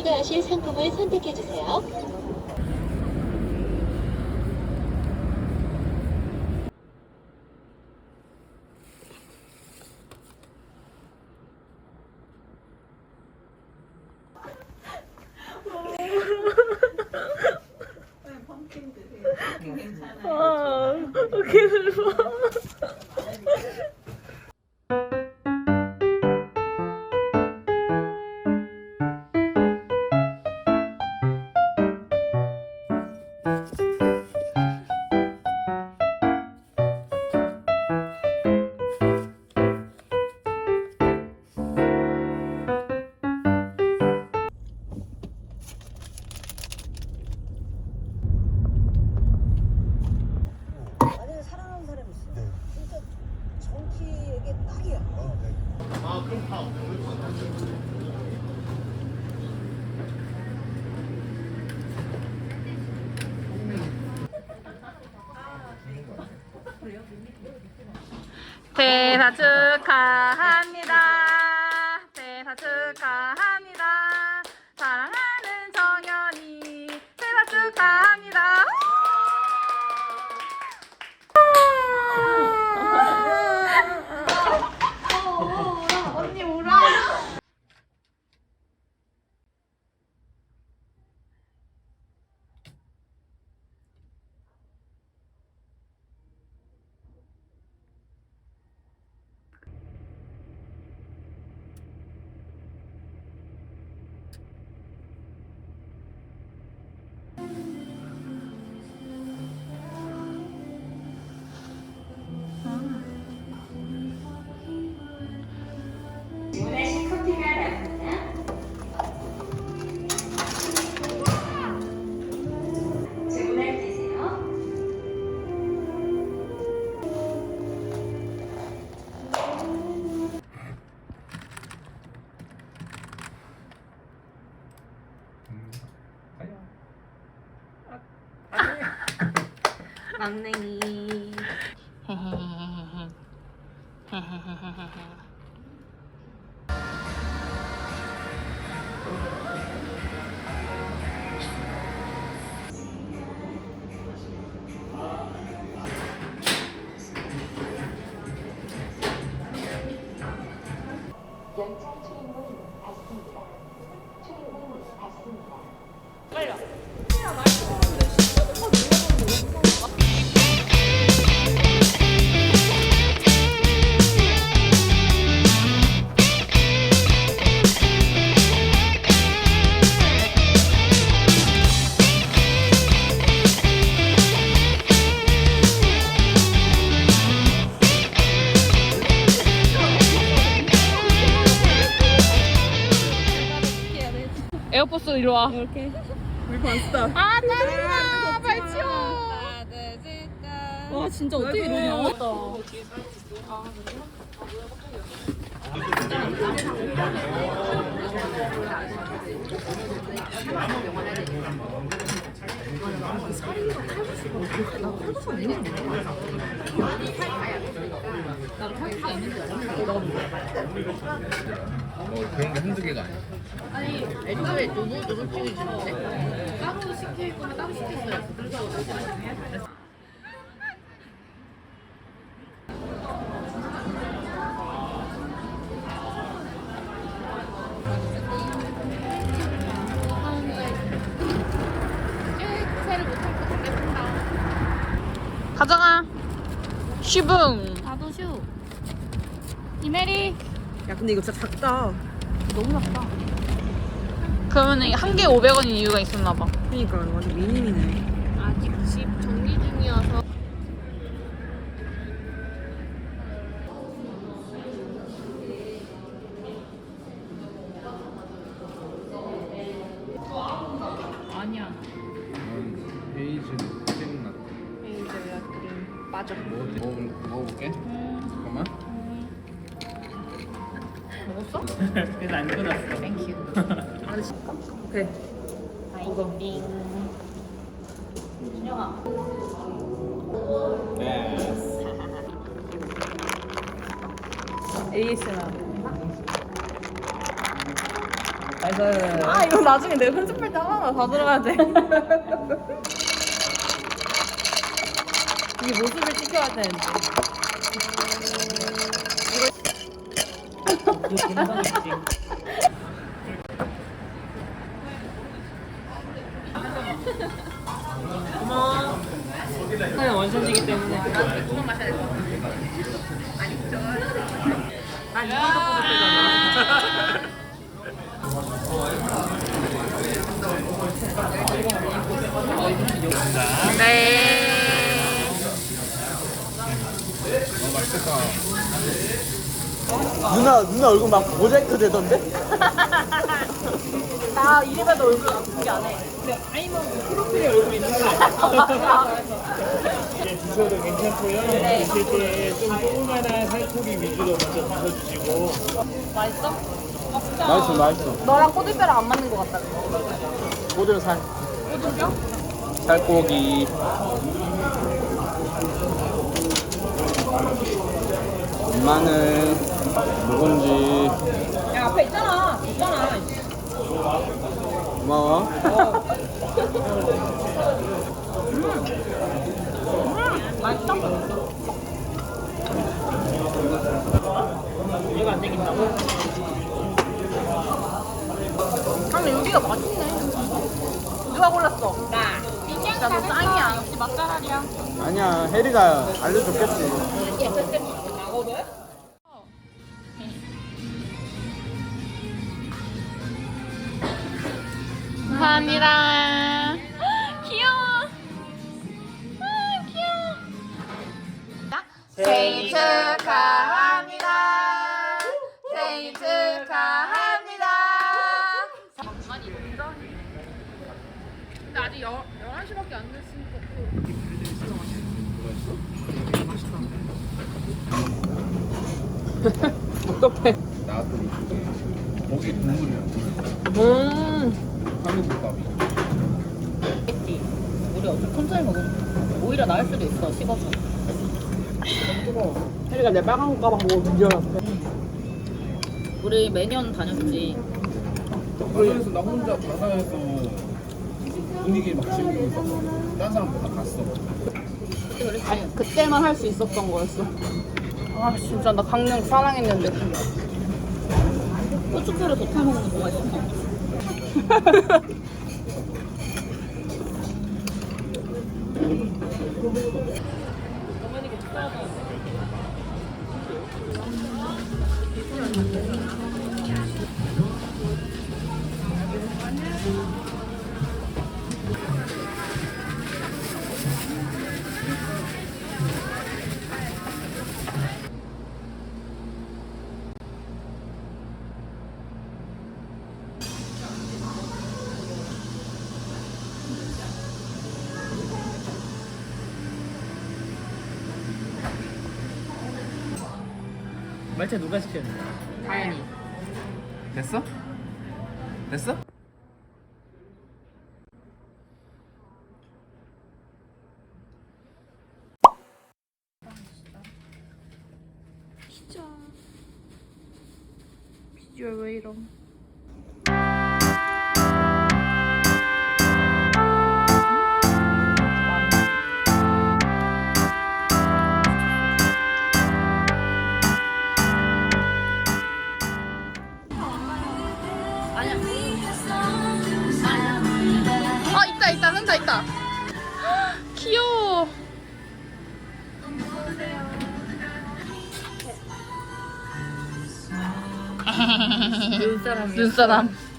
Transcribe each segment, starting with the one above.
추가하실 상품을 선택해 주세요. 아, 오케이, 슬퍼. 대사 축하 막냉이. 이리 와. 이렇게. 우리 봤어. 아, 짜증나. 빨리 치워. 와, 진짜 어떻게 이러냐. 어, 그런 게 한두 개가 아니야. 애초에 누구 누구 찍이 주는데 따로 시킬 거면 따로 시켰어요. 그래서 가져가. 쉬붕. 나도 슈. 이메리 야 근데 이거 진짜 작다. 너무 작다. 그러면 한 개에 500원인 이유가 있었나 봐. 그러니까 완전 미니미네. 아직 집 정리 중이어서. 아니야. 베이지 그림. 맞아. 먹어볼게. 먹어볼- 먹어볼게. 잠깐만. 먹었어? 그래서 안 끊었어. 땡큐. 오케이. 아이빙. 준영아. 네. ASMR. 아 이거 나중에 내가 편집할 때 하나하나 다 들어가야 돼. 이게 모습을 찍혀야 되는데. 그냥 원샷이기 때문에. 아, 이거 뽑을 누나 누나 얼굴 막 모자이크 되던데? 나 이래봐도 얼굴 공개 안 해. 드셔도 괜찮고요. 드실 때좀 조그만한 살코기 위주로 먼저 드셔주시고 맛있어? 맛있어 맛있어 너랑 꼬들뼈랑 안 맞는 것 같다. 꼬들 살 꼬들뼈? 살코기 마늘 묵은지 야 앞에 있잖아. 있잖아. 고마워 맛있어? 이해가 안 되긴다고? 근데 여기가 맛있네. 누가 골랐어? 나. 진짜 너 짱이야. 역시 맛잘알이야. 아니야 혜리가 알려줬겠지 감사합니다. 귀여워. 아, 귀여워. 생일 축하합니다. 생일 축하합니다. 근데 아직 11시밖에 안 됐으니까. 어떡해 나도 이쪽에 고기 국물이야. 음 한우국밥이. 우리 어차피 천천히 먹으면 오히려 나을 수도 있어 식어서 혜리가 내 빨간 가방 보고 문제였어 우리 매년 다녔지 바다에서 나 혼자 바다에서 분위기 막 즐기고 있었어. 딴 사람들 다 갔어. 아니, 그때만 할 수 있었던 거였어. 아, 진짜 나 강릉 사랑했는데. 고춧가루 더 타 먹는 뭐가 있어 어머니가 축하하다. 말차 누가 시켰는데? 다현이 됐어? 됐어? 비주얼 왜 이럼? 귀여워. 눈사람이 눈사람.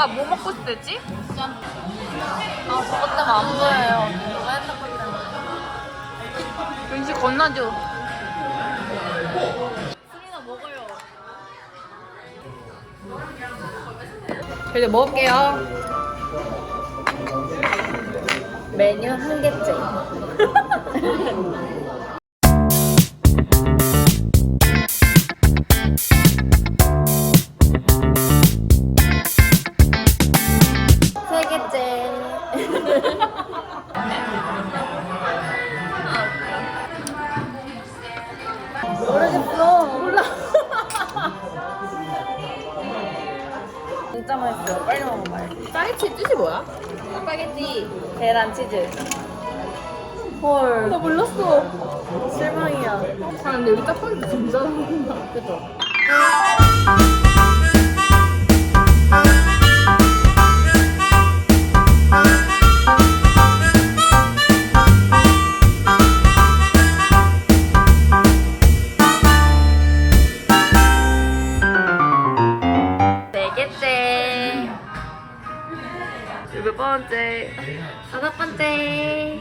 아까 뭐 먹고 싶댔지? 짠. 아 저것 때문에 안 보여요. 누가 핸드폰 때문에. 왠지 건너죠. 술이나 먹어요 이제 먹을게요. 메뉴 한 개째. 진짜 맛있어요. 빨리 먹어봐요. 짜이치 뜻이 뭐야? 스파게티, 계란, 치즈. 헐. 나 몰랐어. 실망이야. 아 근데 우리 짜파게티 진짜 잘 먹는다. 그죠? 번째? 다섯 번째.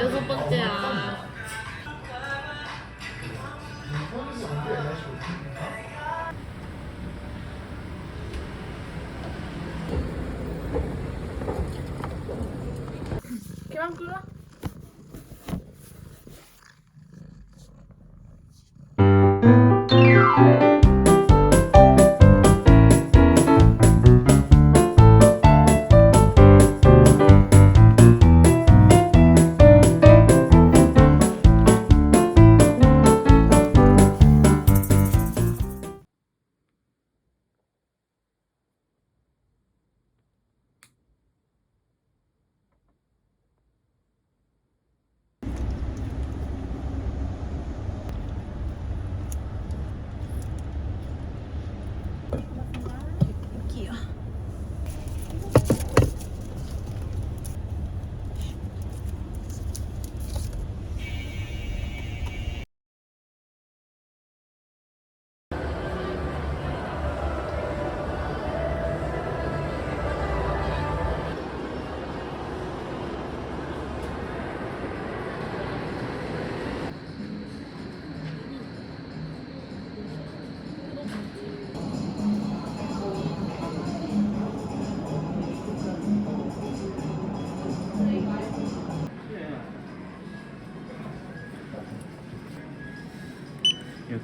여섯 번째야. 계란 끓여?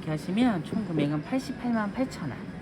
이렇게 하시면 총 금액은 88만 8천 원.